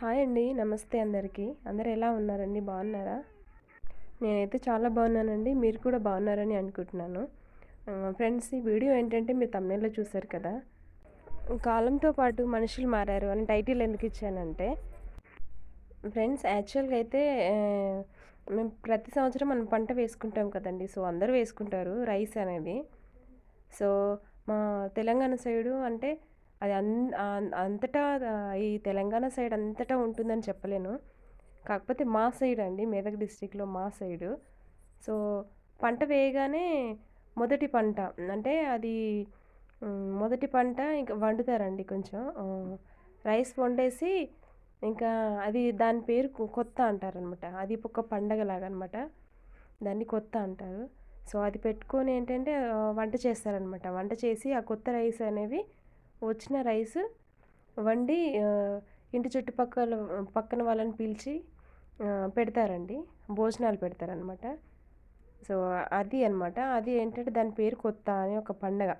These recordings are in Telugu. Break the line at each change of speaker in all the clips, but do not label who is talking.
హాయ్ అండి నమస్తే అందరికీ. అందరు ఎలా ఉన్నారండి? బాగున్నారా? నేనైతే చాలా బాగున్నానండి మీరు కూడా బాగున్నారని అనుకుంటున్నాను. ఫ్రెండ్స్ ఈ వీడియో ఏంటంటే మీరు తమిళలో చూశారు కదా? కాలంతో పాటు మనుషులు మారారు అని టైటిల్ ఎందుకు ఇచ్చానంటే ఫ్రెండ్స్ యాక్చువల్గా అయితే మేము ప్రతి సంవత్సరం మనం పంట వేసుకుంటాం కదండి. సో అందరూ వేసుకుంటారు రైస్ అనేది. సో మా తెలంగాణ సైడు అంటే అది అన్ అన్- అంతటా ఈ తెలంగాణ సైడ్ అంతటా ఉంటుందని చెప్పలేను. కాకపోతే మా సైడ్ అండి మెదక్ డిస్టిక్లో మా సైడు. సో పంట వేయగానే మొదటి పంట అంటే అది మొదటి పంట ఇంకా వండుతారండి కొంచెం. రైస్ వండేసి ఇంకా అది దాని పేరు కొత్త అంటారనమాట. అది ఒక పండగలాగా అనమాట దాన్ని కొత్త అంటారు. సో అది పెట్టుకొని ఏంటంటే వంట చేస్తారనమాట. వంట చేసి ఆ కొత్త రైస్ అనేవి వచ్చిన రైస్ వండి ఇంటి చుట్టుపక్కల పక్కన వాళ్ళని పిలిచి పెడతారండి. భోజనాలు పెడతారనమాట సో అది అనమాట అది ఏంటంటే దాని పేరు కొత్త అని ఒక పండగ.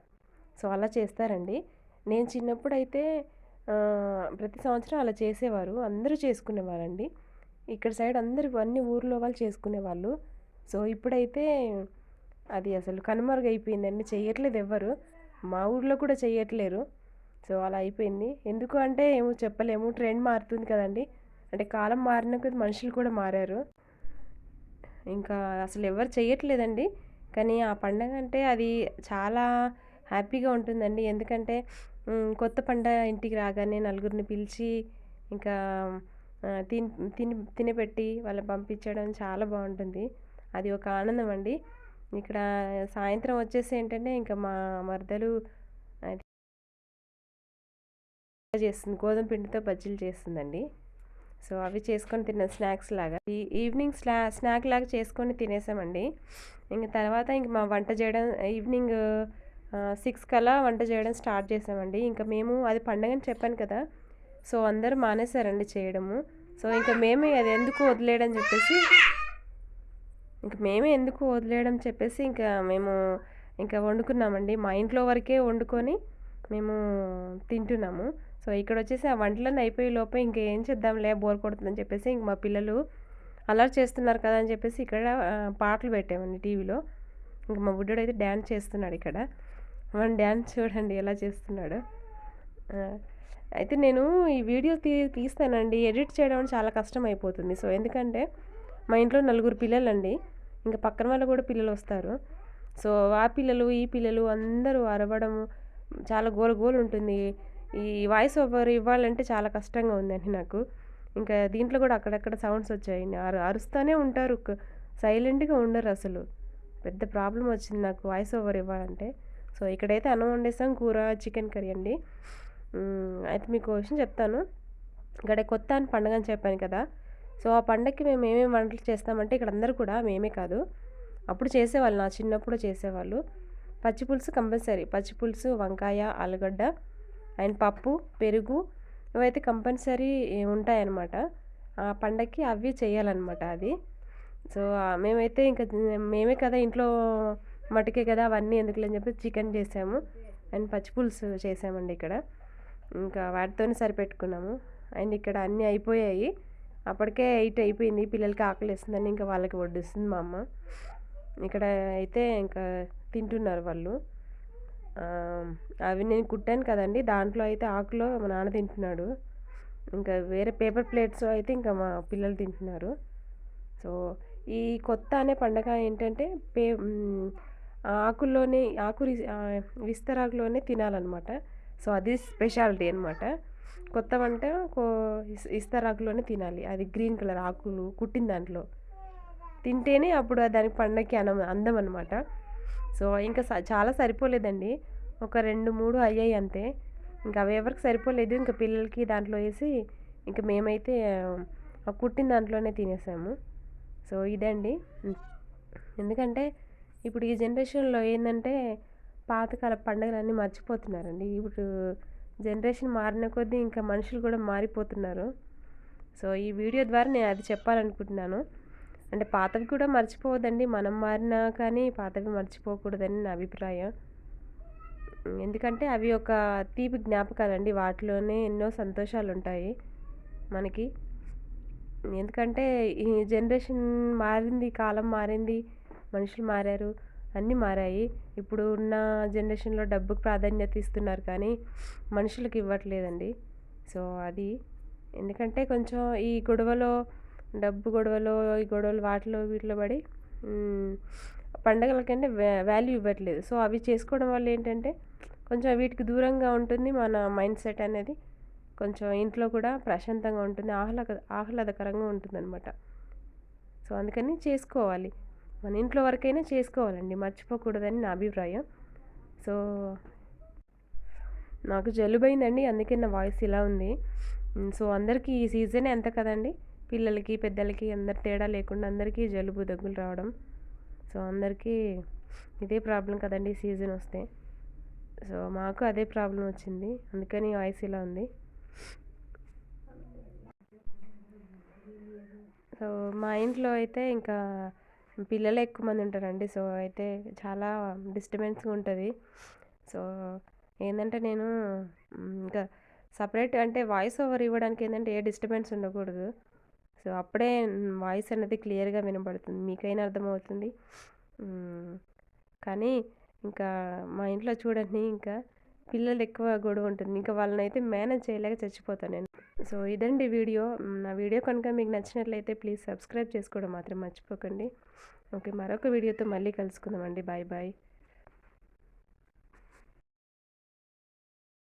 సో అలా చేస్తారండి. నేను చిన్నప్పుడు అయితే ప్రతి సంవత్సరం అలా చేసేవారు. అందరూ చేసుకునేవారండి. ఇక్కడ సైడ్ అందరు అన్ని ఊర్లో వాళ్ళు చేసుకునేవాళ్ళు. సో ఇప్పుడైతే అది అసలు కనుమరుగైపోయిందండి. చేయట్లేదు ఎవ్వరు. మా ఊర్లో కూడా చేయట్లేరు సో అలా అయిపోయింది. ఎందుకు అంటే ఏమో చెప్పలేము. ట్రెండ్ మారుతుంది కదండి. అంటే కాలం మారిన కొద్ది మనుషులు కూడా మారారు. ఇంకా అసలు ఎవరు చేయట్లేదండి కానీ ఆ పండగ అంటే అది చాలా హ్యాపీగా ఉంటుందండి. ఎందుకంటే కొత్త పండగ ఇంటికి రాగానే నలుగురిని పిలిచి ఇంకా తిని తిని తినబెట్టి వాళ్ళని పంపించడం చాలా బాగుంటుంది. అది ఒక ఆనందం అండి. ఇక్కడ సాయంత్రం వచ్చేసి ఏంటంటే ఇంకా మా మరదలు చేస్తుంది. గోధుమ పిండితో బజ్జీలు చేస్తుందండి. సో అవి చేసుకొని తిన్న స్నాక్స్ లాగా. ఈ ఈవినింగ్ స్నా స్నాక్ లాగా చేసుకొని తినేసామండి. ఇంక తర్వాత ఇంక మా వంట చేయడం ఈవినింగ్ సిక్స్ కల్లా వంట చేయడం స్టార్ట్ చేసామండి. ఇంకా మేము అది పండగని చెప్పాను కదా. సో అందరూ మానేశారండి చేయడము. సో ఇంకా మేమే అది ఎందుకు వదిలేయడం చెప్పేసి ఇంకా మేమే ఎందుకు వదిలేయడం చెప్పేసి ఇంకా మేము ఇంకా వండుకున్నామండి. మా ఇంట్లో వరకే వండుకొని మేము తింటున్నాము. సో ఇక్కడ వచ్చేసి ఆ వంటలన్నీ అయిపోయే లోపే ఇంకేం ఏం చేద్దాంలే బోర్ కొడుతుందని చెప్పేసి ఇంక మా పిల్లలు అలర్ట్ చేస్తున్నారు కదా అని చెప్పేసి ఇక్కడ పాటలు పెట్టామండి టీవీలో. ఇంక మా బుడ్డోడు అయితే డ్యాన్స్ చేస్తున్నాడు ఇక్కడ. మన డ్యాన్స్ చూడండి ఎలా చేస్తున్నాడు. అయితే నేను ఈ వీడియో తీ తీస్తానండి. ఎడిట్ చేయడం చాలా కష్టం అయిపోతుంది సో ఎందుకంటే మా ఇంట్లో నలుగురు పిల్లలండి. ఇంకా పక్కన వాళ్ళు కూడా పిల్లలు వస్తారు. సో ఆ పిల్లలు ఈ పిల్లలు అందరూ అరవడం చాలా గోల గోలు ఉంటుంది ఈ వాయిస్ ఓవర్ ఇవ్వాలంటే చాలా కష్టంగా ఉందండి నాకు. ఇంకా దీంట్లో కూడా అక్కడక్కడ సౌండ్స్ వచ్చాయి అరు అరుస్తూనే ఉంటారు. సైలెంట్గా ఉండరు అసలు. పెద్ద ప్రాబ్లం వచ్చింది నాకు వాయిస్ ఓవర్ ఇవ్వాలంటే. సో ఇక్కడైతే అన్నం వండేసాం కూర చికెన్ కర్రీ అండి. అయితే మీకు విషయం చెప్తాను. ఇక్కడ కొత్త అని పండుగ అని చెప్పాను కదా. సో ఆ పండగకి మేము ఏమేమి వంటలు చేస్తామంటే ఇక్కడ అందరూ కూడా మేమే కాదు. అప్పుడు చేసేవాళ్ళు నా చిన్నప్పుడు చేసేవాళ్ళు. పచ్చి పులుసు కంపల్సరీ. పచ్చి పులుసు వంకాయ ఆలుగడ్డ అండ్ పప్పు పెరుగు ఇవైతే కంపల్సరీ ఉంటాయన్నమాట. ఆ పండగకి అవి చేయాలన్నమాట అది. సో మేమైతే ఇంకా మేమే కదా ఇంట్లో మటుకే కదా అవన్నీ ఎందుకులని చెప్పి చికెన్ చేసాము. అండ్ పచ్చిపులుసు చేసామండి ఇక్కడ. ఇంకా వాటితోనే సరిపెట్టుకున్నాము. అండ్ ఇక్కడ అన్నీ అయిపోయాయి. అప్పటికే ఎయిట్ అయిపోయింది. పిల్లలకి ఆకలి వేస్తుందని ఇంకా వాళ్ళకి వడ్డిస్తుంది మా అమ్మ. ఇక్కడ అయితే ఇంకా తింటున్నారు వాళ్ళు. అవి నేను కుట్టాను కదండి. దాంట్లో అయితే ఆకులో మా నాన్న తింటున్నాడు. ఇంకా వేరే పేపర్ ప్లేట్స్ అయితే ఇంకా మా పిల్లలు తింటున్నారు. సో ఈ కొత్త అనే పండగ ఏంటంటే పే ఆకుల్లోనే ఆకు విస్తరాకులోనే తినాలన్నమాట. సో అది స్పెషాలిటీ అనమాట కొత్త వంట కో ఇస్తరాకులోనే తినాలి. అది గ్రీన్ కలర్ ఆకులు కుట్టిన దాంట్లో. తింటేనే అప్పుడు దానికి పండగకి అనం అందం అనమాట సో ఇంకా స- చాలా సరిపోలేదండి. ఒక రెండు మూడు అయ్యాయి అంతే. ఇంకా అవి ఎవరికి సరిపోలేదు ఇంకా పిల్లలకి దాంట్లో వేసి ఇంకా మేమైతే కుట్టిన దాంట్లోనే తినేసాము. సో ఇదండి. ఎందుకంటే ఇప్పుడు ఈ జనరేషన్లో ఏంటంటే పాతకాల పండుగలన్నీ మర్చిపోతున్నారండి. ఇప్పుడు జనరేషన్ మారిన కొద్దీ ఇంకా మనుషులు కూడా మారిపోతున్నారు. సో ఈ వీడియో ద్వారా నేను అది చెప్పాలనుకుంటున్నాను. అంటే పాతవి కూడా మర్చిపోవద్దండి. మనం మారినా కానీ పాతవి మర్చిపోకూడదని నా అభిప్రాయం. ఎందుకంటే అవి ఒక తీపి జ్ఞాపకాలండి. వాటిలోనే ఎన్నో సంతోషాలు ఉంటాయి మనకి. ఎందుకంటే ఈ జనరేషన్ మారింది కాలం మారింది మనుషులు మారారు అన్నీ మారాయి. ఇప్పుడు ఉన్న జనరేషన్లో డబ్బుకు ప్రాధాన్యత ఇస్తున్నారు కానీ మనుషులకు ఇవ్వట్లేదండి. సో అది. ఎందుకంటే కొంచెం ఈ గొడవలో డబ్బు గొడవలో ఈ గొడవలు వాటిలో వీటిలో పడి పండగలకంటే వాల్యూ ఇవ్వట్లేదు. సో అవి చేసుకోవడం వల్ల ఏంటంటే కొంచెం వీటికి దూరంగా ఉంటుంది మన మైండ్ సెట్ అనేది. కొంచెం ఇంట్లో కూడా ప్రశాంతంగా ఉంటుంది ఆహ్లాద ఆహ్లాదకరంగా ఉంటుందన్నమాట. సో అందుకని చేసుకోవాలి. మన ఇంట్లో వరకైనా చేసుకోవాలండి మర్చిపోకూడదని నా అభిప్రాయం. సో నాకు జలుబైందండి అందుకే నా వాయిస్ ఇలా ఉంది. సో అందరికీ ఈ సీజన్ ఎంత కదండి. పిల్లలకి పెద్దలకి అందరి తేడా లేకుండా అందరికీ జలుబు దగ్గులు రావడం. సో అందరికీ ఇదే ప్రాబ్లం కదండి సీజన్ వస్తే. సో మాకు అదే ప్రాబ్లం వచ్చింది. అందుకని వాయిస్ ఇలా ఉంది. సో మా ఇంట్లో అయితే ఇంకా పిల్లలు ఎక్కువ మంది ఉంటారండి. సో అయితే చాలా డిస్టర్బెన్స్గా ఉంటుంది. సో ఏంటంటే నేను ఇంకా సపరేట్ అంటే వాయిస్ ఓవర్ ఇవ్వడానికి ఏంటంటే ఏ డిస్టర్బెన్స్ ఉండకూడదు. సో అప్పుడే వాయిస్ అనేది క్లియర్గా వినబడుతుంది. మీకైనా అర్థమవుతుంది. కానీ ఇంకా మా ఇంట్లో చూడండి ఇంకా పిల్లలు ఎక్కువ గొడవ ఉంటుంది. ఇంకా వాళ్ళని అయితే మేనేజ్ చేయలేక చచ్చిపోతాను నేను. సో ఇదండి వీడియో. నా వీడియో కనుక మీకు నచ్చినట్లయితే ప్లీజ్ సబ్స్క్రైబ్ చేసుకోవడం మాత్రం మర్చిపోకండి. ఓకే మరొక వీడియోతో మళ్ళీ కలుసుకుందామండి. Bye bye.